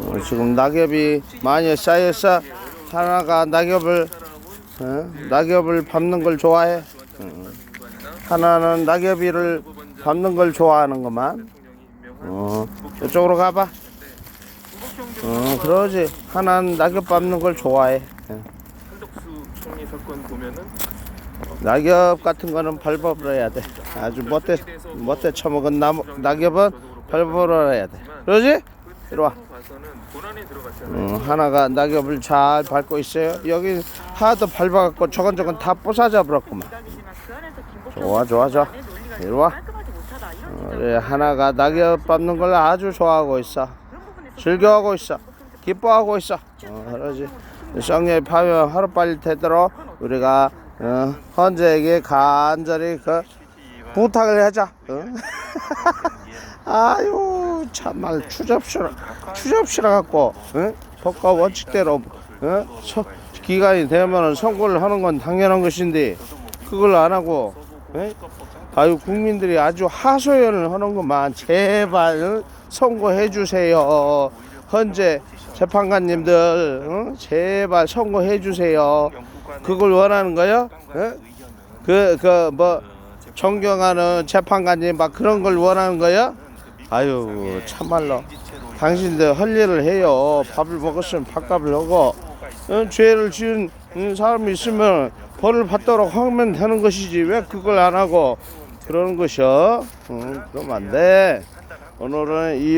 어, 지금 낙엽이 많이 쌓여서 하나가 낙엽을 어? 낙엽을 밟는 걸 좋아해. 어. 하나는 낙엽이를 밟는 걸 좋아하는구만. 어, 이쪽으로 가봐. 어, 그러지. 하나는 낙엽 밟는 걸 좋아해. 어. 낙엽 같은 거는 밟아버려야 돼. 아주 못돼 못돼 처먹은 나무, 낙엽은 밟아버려야 돼. 그러지? 이리 와. 봐서는 고난이 들어갔잖아요. 어, 하나가 낙엽을 잘 밟고 있어요. 여기 하도 밟아갖고 저건 저건 다 부사져 버렸구만. 좋아 좋아 좋아. 이리 와. 어, 그래, 하나가 낙엽 밟는 걸 아주 좋아하고 있어. 즐겨하고 있어. 기뻐하고 있어. 어, 그러지. 성령이 파면 하루 빨리 되도록 우리가 어, 헌재에게 간절히 그 부탁을 하자. 어? 아유 참말 추접스러 추접스러 갖고 어? 법과 원칙대로 어? 서, 기간이 되면은 선고를 하는 건 당연한 것인데 그걸 안 하고 어? 아유 국민들이 아주 하소연을 하는구만 제발 어? 선고해 주세요 헌재 재판관님들 어? 제발 선고해 주세요 그걸 원하는 거요? 어? 그그 뭐 존경하는 재판관님 막 그런 걸 원하는 거야? 아유 참말로. 당신들 할 일을 해요. 밥을 먹었으면 밥값을 하고 어, 죄를 지은 음, 사람이 있으면 벌을 받도록 하면 되는 것이지. 왜 그걸 안 하고 그러는 것이요 음, 그러면 안돼. 오늘은 2,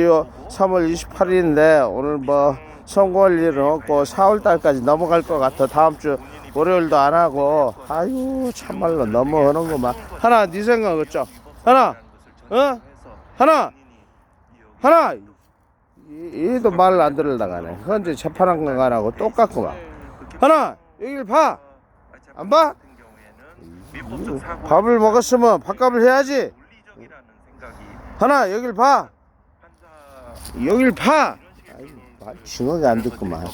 3월 28일인데 오늘 뭐 선고할 일은 없고 4월 달까지 넘어갈 것 같아. 다음 주 월요일도 안 하고. 아유 참말로 너무 하는구만. 하나 네 생각 어쩌? 하나 어? 하나 하나! 이- 얘도 말을 안 들으려가네. 현재 재판한 건가하고 똑같구만 하나! 여길 봐안 봐? 밥을 먹었으면 밥값을 해야지. 하나 여길 봐! 여길 봐 징하게 안 듣구만.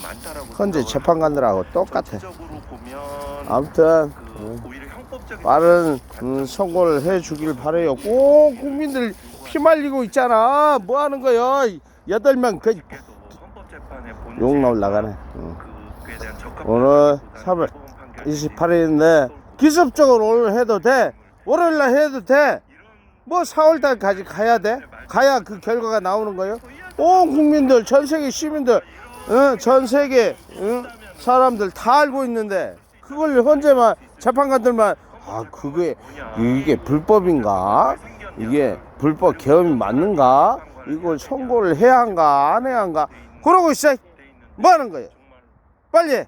현재 재판관들하고 똑같아. 아무튼 어, 빠른 음, 선고를 해주길 바래요. 꼭 국민들 피말리고 있잖아. 뭐 하는 거요? 여덟 명 그 욕 나올 나가네. 어. 오늘 3월 28일인데 기습적으로 오늘 해도 돼. 월요일 날 해도 돼. 뭐 4월 달까지 가야 돼. 가야 그 결과가 나오는 거예요. 온 국민들, 전 세계 시민들, 어, 전 세계 어, 사람들 다 알고 있는데 그걸 현재만 재판관들만 아 그게 이게 불법인가? 이게 불법 계엄이 맞는가? 이걸 선고를 해야 한가 안 해야 한가? 그러고 있어. 뭐 하는 거예요? 빨리 해.